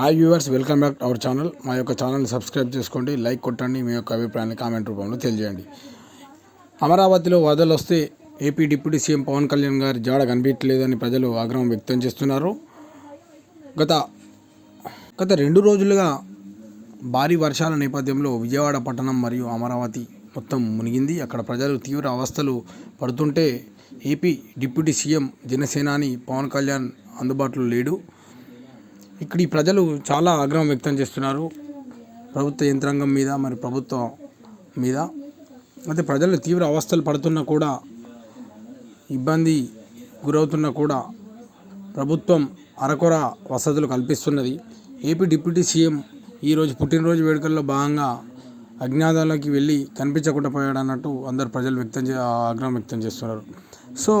Hi viewers welcome back our channel మా యొక్క channel subscribe చేసుకోండి లైక్ కొట్టండి మీ యొక్క అభిప్రాయాన్ని కామెంట్ రూపంలో తెలియజేయండి. అమరావతిలో వరదలు వస్తే AP deputy CM Pawan Kalyan గారి జాడ కనిపించలేదని ప్రజలు ఆగ్రహం వ్యక్తం చేస్తున్నారు. గత గత రెండు రోజులుగా భారీ వర్షాల నేపథ్యంలో విజయవాడ పట్టణం మరియు అమరావతి మొత్తం మునిగింది. అక్కడ ప్రజలు తీవ్ర అవస్థలు పడుతుంటే ఏపీ డిప్యూటీ సీఎం జనసేనాని పవన్ కళ్యాణ్ అందుబాటులో లేడు. ఇక్కడ ఈ ప్రజలు చాలా ఆగ్రహం వ్యక్తం చేస్తున్నారు. ప్రభుత్వ యంత్రాంగం మీద మరి ప్రభుత్వం మీద. అయితే ప్రజలు తీవ్ర అవస్థలు పడుతున్నా కూడా ఇబ్బంది గురవుతున్నా కూడా ప్రభుత్వం అరకొర వసతులు కల్పిస్తున్నది. ఏపీ డిప్యూటీ సీఎం ఈరోజు పుట్టినరోజు వేడుకల్లో భాగంగా అజ్ఞాతాలకి వెళ్ళి కనిపించకుండా పోయాడు అన్నట్టు అందరు ప్రజలు వ్యక్తం చే ఆగ్రహం వ్యక్తం చేస్తున్నారు. సో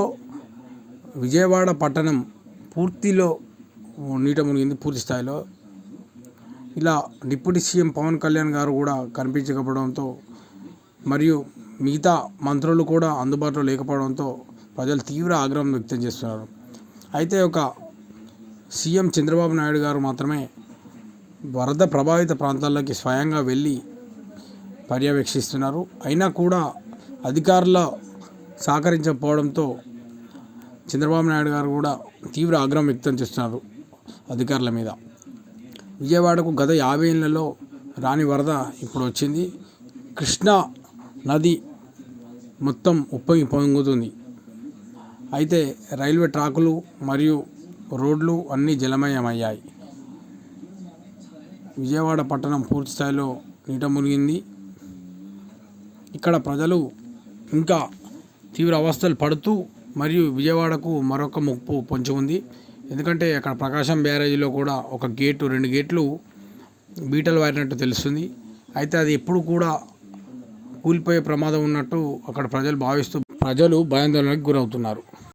విజయవాడ పట్టణం పూర్తిలో నీట మునిగింది పూర్తి స్థాయిలో. ఇలా డిప్యూటీ సీఎం పవన్ కళ్యాణ్ గారు కూడా కనిపించకపోవడంతో మరియు మిగతా మంత్రులు కూడా అందుబాటులో లేకపోవడంతో ప్రజలు తీవ్ర ఆగ్రహం వ్యక్తం చేస్తున్నారు. అయితే ఒక సీఎం చంద్రబాబు నాయుడు గారు మాత్రమే వరద ప్రభావిత ప్రాంతాల్లోకి స్వయంగా వెళ్ళి పర్యవేక్షిస్తున్నారు. అయినా కూడా అధికారుల సహకరించకపోవడంతో చంద్రబాబు నాయుడు గారు కూడా తీవ్ర ఆగ్రహం వ్యక్తం చేస్తున్నారు. అధికారుల మీద. విజయవాడకు గత యాభై ఏళ్ళలో రాని వరద ఇప్పుడు వచ్చింది. కృష్ణా నది మొత్తం ఉప్పొంగి పొంగుతుంది. అయితే రైల్వే ట్రాకులు మరియు రోడ్లు అన్నీ జలమయమయ్యాయి. విజయవాడ పట్టణం పూర్తి స్థాయిలో నీట మునిగింది. ఇక్కడ ప్రజలు ఇంకా తీవ్ర అవస్థలు పడుతూ మరియు విజయవాడకు మరొక ముప్పు పొంచి ఉంది. ఎందుకంటే అక్కడ ప్రకాశం బ్యారేజీలో కూడా ఒక గేటు రెండు గేట్లు బీటలు వారినట్టు తెలుస్తుంది. అయితే అది ఎప్పుడు కూడా కూలిపోయే ప్రమాదం ఉన్నట్టు అక్కడ ప్రజలు భావిస్తూ ప్రజలు భయాందోళనకు గురవుతున్నారు.